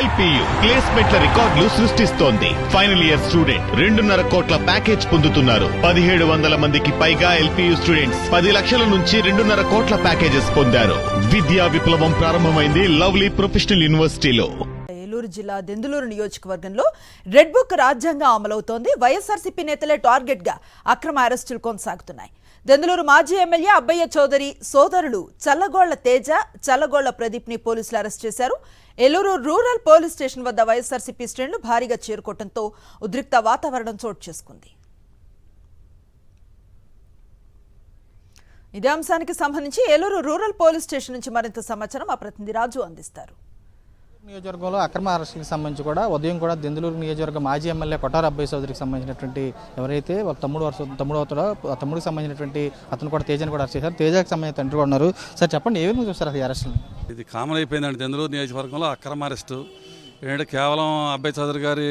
LPU ప్లేస్మెంట్ల రికార్డులు సృష్టిస్తోంది. Final year student రెండున్నర కోట్ల ప్యాకేజ్ పొందుతున్నారు. పదిహేడు వందల మందికి పైగా ఎల్పియు స్టూడెంట్స్ పది లక్షల నుంచి రెండున్నర కోట్ల ప్యాకేజెస్ పొందారు. విద్యా విప్లవం ప్రారంభమైంది లవ్లీ ప్రొఫెషనల్ యూనివర్సిటీలో. ఏలూరు జిల్లా దెందులూరు నియోజకవర్గంలో రెడ్ బుక్ రాజ్యాంగం అమలవుతోంది. వైఎస్ఆర్సీపీ నేతలే టార్గెట్గా అక్రమ అరెస్టులు కొనసాగుతున్నాయి. దెందులూరు మాజీ ఎమ్మెల్యే అబ్బయ్య చౌదరి సోదరులు చల్లగోళ్ళ తేజ చల్లగోళ్ళ ప్రదీప్ని పోలీసులు అరెస్ట్ చేశారు. ఏలూరు రూరల్ పోలీస్ స్టేషన్ వద్ద వైఎస్ఆర్సీపీ శ్రేణులు భారీగా చేరుకోవడంతో ఉద్రిక్త వాతావరణం చోటు చేసుకుంది. ఇదే అంశానికి సంబంధించి ఏలూరు రూరల్ పోలీస్ స్టేషన్ నుంచి మరింత సమాచారం మా ప్రతినిధి రాజు అందిస్తారు. నియోజకవర్గంలో అక్రమ అరెస్టులకు సంబంధించి కూడా ఉదయం కూడా దెందులూరు నియోజకవర్గ మాజీ ఎమ్మెల్యే కొట్టార అబ్బాయి చౌదరికి సంబంధించినటువంటి ఎవరైతే వాళ్ళ తమ్ముడు తమ్ముడు అవుతాడో ఆ తమ్ముడికి సంబంధించినటువంటి అతను కూడా తేజని కూడా అరెస్ట్ చేశారు. తేజకి సంబంధించిన తండ్రి కూడా ఉన్నారు. సార్ చెప్పండి ఏ విధంగా చూస్తారు ఈ అరెస్టులు ఇది కామన్ అయిపోయిందండి దెందులూరు నియోజకవర్గంలో అక్రమ అరెస్టు. ఏంటంటే కేవలం అబ్బాయి చౌదరి గారి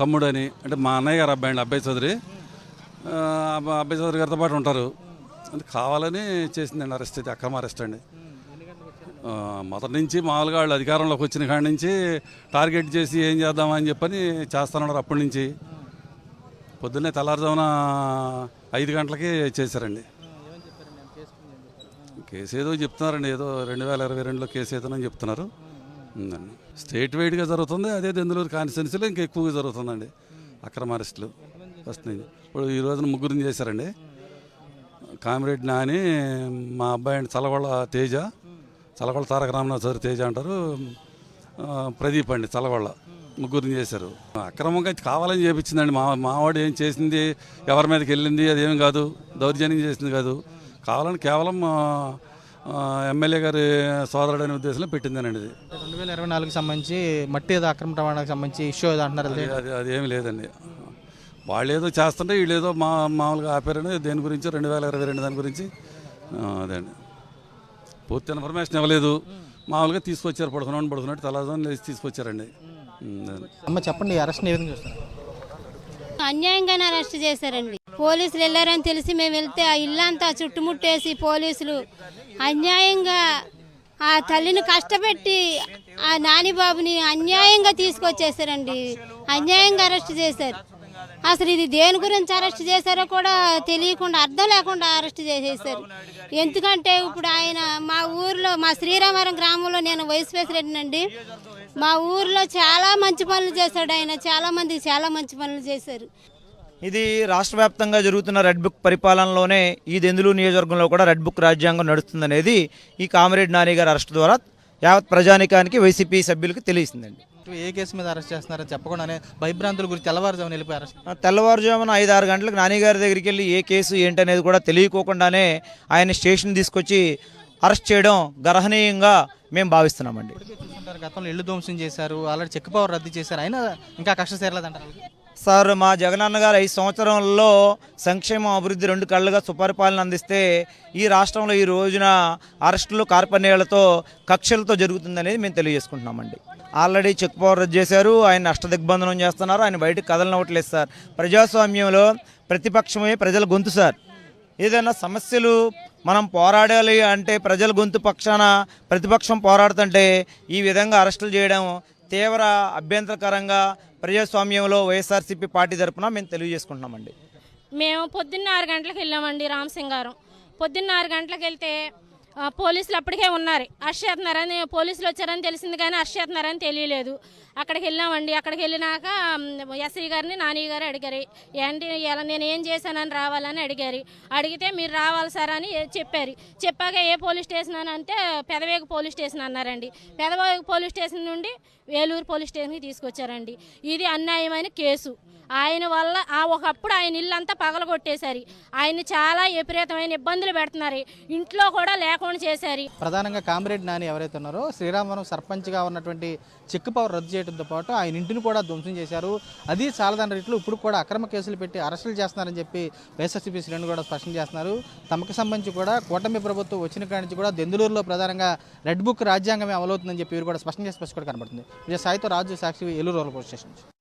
తమ్ముడు అని అంటే మా అన్నయ్య గారు అబ్బాయి అండి అబ్బాయి చౌదరి. అబ్బాయి చౌదరి గారితో పాటు ఉంటారు. అది కావాలని చేసిందండి అరెస్ట్ ఇది అక్రమ అరెస్ట్ అండి. మొదటి నుంచి మామూలుగా వాళ్ళు అధికారంలోకి వచ్చిన కాడి నుంచి టార్గెట్ చేసి ఏం చేద్దామని చెప్పని చేస్తున్నారు అప్పటి నుంచి. పొద్దున్నే తెల్లారుజామున ఐదు గంటలకి చేశారండి. కేసు ఏదో చెప్తున్నారండి ఏదో రెండు వేల ఇరవై రెండులో కేసు ఏదో అని చెప్తున్నారు స్టేట్ వైడ్గా జరుగుతుంది అదే దెందులూరు కాన్స్టిట్యున్సీలో ఇంకా ఎక్కువగా జరుగుతుందండి అక్రమ అరెస్టులు ఫస్ట్ నుంచి. ఇప్పుడు ఈ రోజున ముగ్గురిని చేశారండి. కామ్రేడ్ నాని మా అబ్బాయి అండి చలగొళ్ళ తేజ చలగొళ్ళ తారక రామనాథ్ చౌదరి తేజ అంటారు. ప్రదీప్ అండి చలగొళ్ళ ముగ్గురిని చేశారు. అక్రమంగా కావాలని చేపించిందండి. మా మావాడు ఏం చేసింది ఎవరి మీదకి వెళ్ళింది అదేం కాదు. దౌర్జన్యం చేసింది కాదు. కావాలని కేవలం ఎమ్మెల్యే గారి సోదరుడు అనే ఉద్దేశంలో పెట్టిందేనండి ఇది. రెండు వేల ఇరవై నాలుగుకి సంబంధించి మట్టి ఏదో అక్రమ రవాణాకి సంబంధించి ఇష్యూ ఏదో అంటున్నారు అది అది అది ఏమి లేదండి. వాళ్ళు ఏదో చేస్తుంటే వీళ్ళు ఏదో మా మామూలుగా ఆపారని దేని గురించి రెండు వేల ఇరవై రెండు దాని గురించి అదే అండి. పూర్తి ఇన్ఫర్మేషన్ ఇవ్వలేదు. మామూలుగా తీసుకొచ్చారు పడుకున్నాడు పడుకున్నట్టు తెల్లవారుజామున లేచి తీసుకొచ్చారండి. అమ్మ చెప్పండి ఈ అరెస్ట్ని ఏ విధంగా అన్యాయంగానే అరెస్ట్ చేశారండి. పోలీసులు వెళ్ళారని తెలిసి మేము వెళ్తే ఆ ఇల్లంతా చుట్టుముట్టేసి పోలీసులు అన్యాయంగా ఆ తల్లిని కష్టపెట్టి ఆ నానిబాబుని అన్యాయంగా తీసుకొచ్చేసారండి అన్యాయంగా అరెస్ట్ చేశారు. అసలు ఇది దేని గురించి అరెస్ట్ చేశారో కూడా తెలియకుండా అర్థం లేకుండా అరెస్ట్ చేసేసారు ఎందుకంటే ఇప్పుడు ఆయన మా ఊర్లో మా శ్రీరామవరం గ్రామంలో నేను వైస్ ప్రెసిడెంట్ అండి. మా ఊర్లో చాలా మంచి పనులు చేశాడు ఆయన. చాలా మంది చాలా మంచి పనులు చేశారు. ఇది రాష్ట్ర వ్యాప్తంగా జరుగుతున్న రెడ్ బుక్ పరిపాలనలోనే ఈ దెందులు నియోజకవర్గంలో కూడా రెడ్ బుక్ రాజ్యాంగం నడుస్తుందనేది ఈ కామరేడ్ నాని గారి అరెస్ట్ ద్వారా యావత్ ప్రజానికానికి వైసీపీ సభ్యులకు తెలిసిందండి ఏ కేసు మీద అరెస్ట్ చేస్తున్నారో చెప్పకుండానే భయభ్రాంతుల గురించి తెల్లవారుజామున వెళ్ళిపోయి అరెస్ట్ తెల్లవారుజామున ఐదు ఆరు గంటలకు నాని గారి దగ్గరికి వెళ్ళి ఏ కేసు ఏంటనేది కూడా తెలియకోకుండానే ఆయన స్టేషన్ తీసుకొచ్చి అరెస్ట్ చేయడం గర్హనీయంగా మేము భావిస్తున్నామండి. గతంలో ఇల్లు ధ్వంసం చేశారు ఆల్రెడీ చెక్ పవర్ రద్దు చేశారు అయినా ఇంకా కక్ష చేరలేదంటారు సార్ మా జగనన్న గారు ఐదు సంవత్సరంలో సంక్షేమ అభివృద్ధి రెండు కళ్ళుగా సుపరిపాలన అందిస్తే ఈ రాష్ట్రంలో ఈ రోజున అరెస్టులు కార్పణ్యాలతో కక్షలతో జరుగుతుందనేది మేము తెలియజేసుకుంటున్నామండి. ఆల్రెడీ చెక్ పవర్ రద్దు చేశారు ఆయన అష్టదిగ్బంధనం చేస్తున్నారు ఆయన బయటకు కదలనవట్లేదు సార్. ప్రజాస్వామ్యంలో ప్రతిపక్షమే ప్రజల గొంతు సార్. ఏదైనా సమస్యలు మనం పోరాడాలి అంటే ప్రజల గొంతు పక్షాన ప్రతిపక్షం పోరాడుతుంటే ఈ విధంగా అరెస్టులు చేయడం తీవ్ర అభ్యంతరకరంగా ప్రజాస్వామ్యంలో వైఎస్ఆర్సీపీ పార్టీ తరఫున మేము తెలియజేసుకుంటున్నామండి. మేము పొద్దున్న ఆరు గంటలకు వెళ్ళామండి రామసింగారం. పొద్దున్న ఆరు గంటలకు వెళ్తే పోలీసులు అప్పటికే ఉన్నారు. అరెస్ట్ చేస్తున్నారని పోలీసులు వచ్చారని తెలిసింది కానీ అరెస్ట్ చేస్తున్నారని తెలియలేదు. అక్కడికి వెళ్ళామండి. అక్కడికి వెళ్ళినాక ఎస్ఐ గారిని నాని గారు అడిగారు. ఏంటి ఎలా నేను ఏం చేశానని రావాలని అడిగారు. అడిగితే మీరు రావాలి సార్ అని చెప్పారు. చెప్పాక ఏ పోలీస్ స్టేషన్ అని అంటే పెదవేగ పోలీస్ స్టేషన్ అన్నారండి. పెదవేగు పోలీస్ స్టేషన్ నుండి వేలూరు పోలీస్ స్టేషన్కి తీసుకొచ్చారండి. ఇది అన్యాయమైన కేసు. ఆయన వల్ల ఆ ఒకప్పుడు ఆయన ఇల్లంతా పగలగొట్టేశారు. ఆయన చాలా విపరీతమైన ఇబ్బందులు పెడుతున్నారు. ఇంట్లో కూడా లేకుండా చేశారు. ప్రధానంగా కామ్రేడ్ నాని ఎవరైతే ఉన్నారో శ్రీరామవరం సర్పంచ్గా ఉన్నటువంటి చెక్ పవర్ రద్దు చేయడంతో పాటు ఆయన ఇంటిని కూడా ధ్వంసం చేశారు. అది చాలదన్న రీతిలో ఇప్పుడు కూడా అక్రమ కేసులు పెట్టి అరెస్టులు చేస్తున్నారని చెప్పి వైఎస్ఆర్సీపీ శ్రేణులు కూడా స్పష్టం చేస్తున్నారు. తమకు సంబంధించి కూడా కూటమి ప్రభుత్వం వచ్చిన కాడి నుంచి కూడా దెందులూరులో ప్రధానంగా రెడ్ బుక్ రాజ్యాంగమే అమలవుతుందని చెప్పి వీరు కూడా స్పష్టం చేసి స్పష్టం కూడా కనబడుతుంది. Vijaya సాయితో Raju Sakshi Eluru rural police station